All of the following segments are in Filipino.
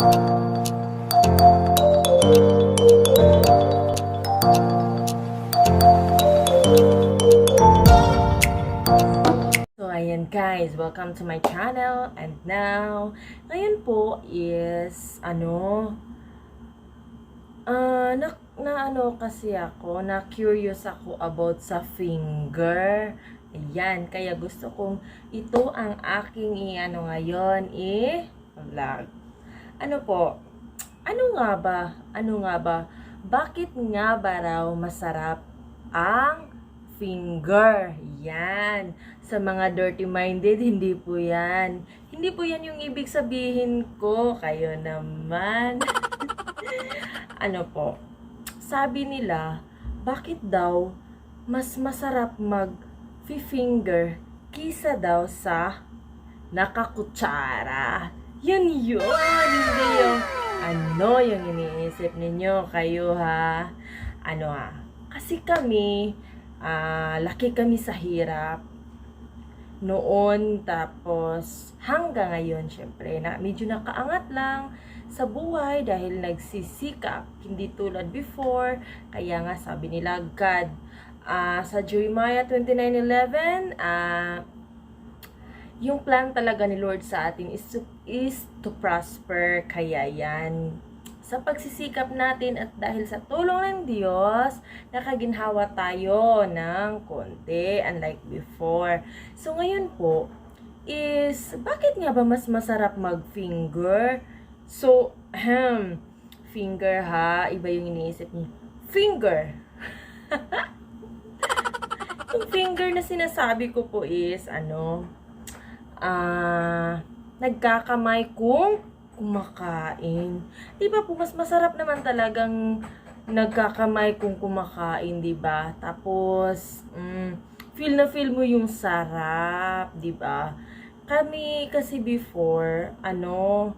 Ayan guys, welcome to my channel. And now, ngayon po is, ano, ah, na, na ano kasi ako, na curious ako about sa finger. Ayan, kaya gusto kong ito ang aking i-ano ngayon, i vlog. Ano po, ano nga ba, ano nga ba, bakit nga ba raw masarap ang finger. Yan. Sa mga dirty-minded, hindi po yan. Hindi po yan yung ibig sabihin ko. Kayo naman. ano po? Sabi nila, bakit daw mas masarap mag-finger kisa daw sa nakakutsara? Yun yun! Hindi yung ano yung iniisip ninyo kayo ha. Ano ha? Kasi kami, ah, laki kami sa hirap noon tapos hanggang ngayon syempre na medyo nakaangat lang sa buhay dahil nagsisikap hindi tulad before kaya nga sabi nila God ah, sa Jeremiah 29:11 ah yung plan talaga ni Lord sa atin is to, is to prosper kaya yan sa pagsisikap natin at dahil sa tulong ng Diyos, nakaginhawa tayo ng konti, unlike before. So, ngayon po, is, bakit nga ba mas masarap mag-finger? So, ahem, finger ha, iba yung iniisip niyo. Finger! yung finger na sinasabi ko po is, ano, ah, nagkakamay kung kumakain. Di ba po, mas masarap naman talagang nagkakamay kung kumakain, di ba? Tapos, mm, feel na feel mo yung sarap, di ba? Kami kasi before, ano,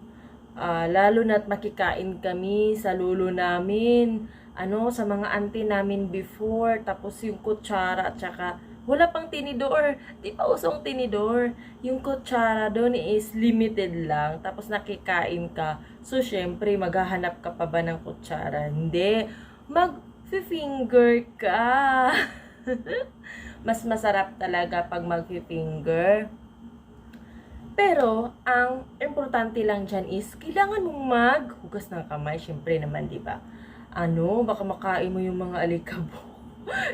ah, lalo na't makikain kami sa lulo namin, ano, sa mga auntie namin before, tapos yung kutsara at saka wala pang tinidor. Di pa usong tinidor. Yung kutsara doon is limited lang. Tapos nakikain ka. So, syempre, maghahanap ka pa ba ng kutsara? Hindi. Mag-finger ka. Mas masarap talaga pag mag-finger. Pero, ang importante lang dyan is, kailangan mong maghugas ng kamay. Syempre naman, di ba? Ano, baka makain mo yung mga alikabok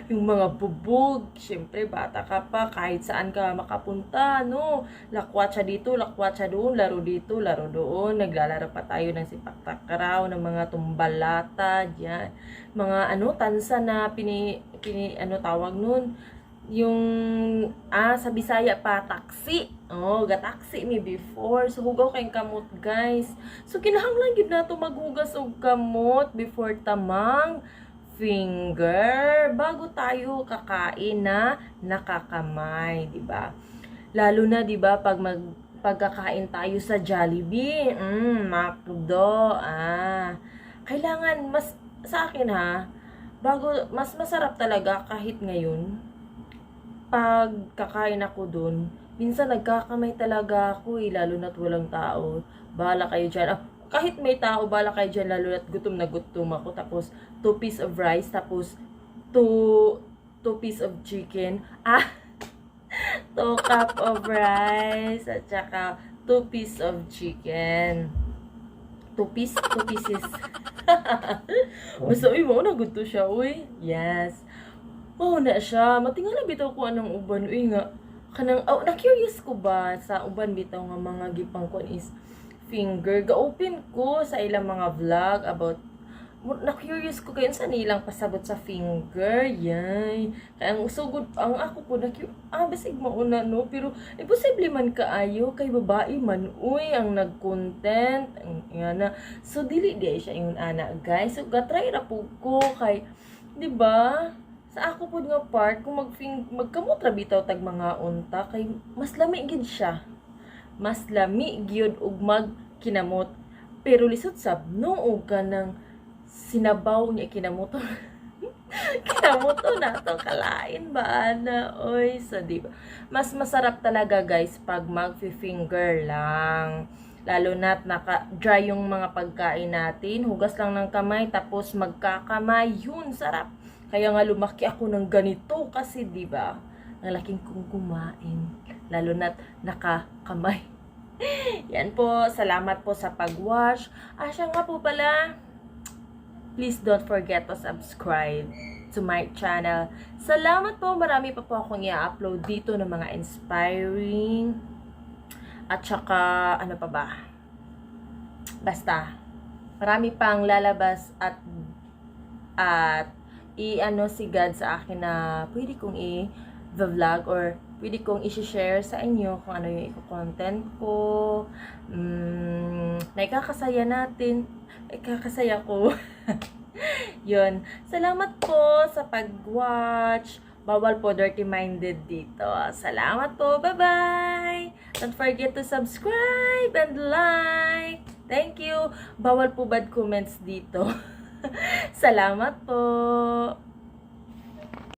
yung mga bubog, syempre bata ka pa, kahit saan ka makapunta, no? Lakwatsa dito, lakwatsa doon, laro dito, laro doon, naglalaro pa tayo ng sipak takraw, ng mga tumbalata, diyan. Mga ano, tansa na pini, pini ano tawag nun, yung, ah, sa Bisaya pa, taksi. Oh, gataksi mi before. So, hugaw kayong kamot, guys. So, kinahanglan yun na to maghugas og kamot before tamang finger bago tayo kakain na nakakamay, 'di ba? Lalo na 'di ba pag mag pagkakain tayo sa Jollibee, mm, McDo, ah. Kailangan mas sa akin ha, bago mas masarap talaga kahit ngayon pag kakain ako dun, minsan nagkakamay talaga ako eh, lalo na't walang tao. Bahala kayo dyan. Ah, kahit may tao, bala kayo dyan, lalo na't gutom na gutom ako. Tapos, two piece of rice, tapos, two, two piece of chicken. Ah, two cup of rice, at saka, two piece of chicken. Two piece, two pieces. Basta, uy, mo na gusto siya, uy. Yes. Oo na siya. Matingala bitaw ko anong uban. Uy nga, kanang, oh, na-curious ko ba sa uban bitaw nga mga gipang kon is finger. Ga-open ko sa ilang mga vlog about na-curious ko kayo sa nilang pasabot sa finger. Yay. Kaya ang sugod, ang ako po, na ah, basig mauna, no? Pero, imposible man kaayo, kay babae man, uy, ang nag-content, nga na. So, dili di siya yung ana, guys. So, gatry na po ko, kay, di ba? Sa ako po nga part, kung mag magkamot ra bitaw tag mga unta, kay mas lami gid siya. Mas lami gyud ug magkinamot. Pero lisod sab no og kanang sinabaw niya kinamoto. kinamoto na to kalain ba na oy so di ba mas masarap talaga guys pag mag-finger lang Lalo na't naka-dry yung mga pagkain natin. Hugas lang ng kamay, tapos magkakamay. Yun, sarap. Kaya nga lumaki ako ng ganito kasi, di ba? Nalaking kong kumain. Lalo na't nakakamay. Yan po, salamat po sa pag-watch. Ah, siya nga po pala. Please don't forget to subscribe to my channel. Salamat po, marami pa po akong i-upload dito ng mga inspiring at saka, ano pa ba? Basta, marami pang lalabas at at i-ano si God sa akin na pwede kong i-vlog or pwede kong i-share sa inyo kung ano yung i-content ko. Mm, na ikakasaya natin. Ikakasaya ko. Yun. Salamat po sa pag-watch. Bawal po dirty-minded dito. Salamat po. Bye-bye! Don't forget to subscribe and like. Thank you. Bawal po bad comments dito. Salamat po.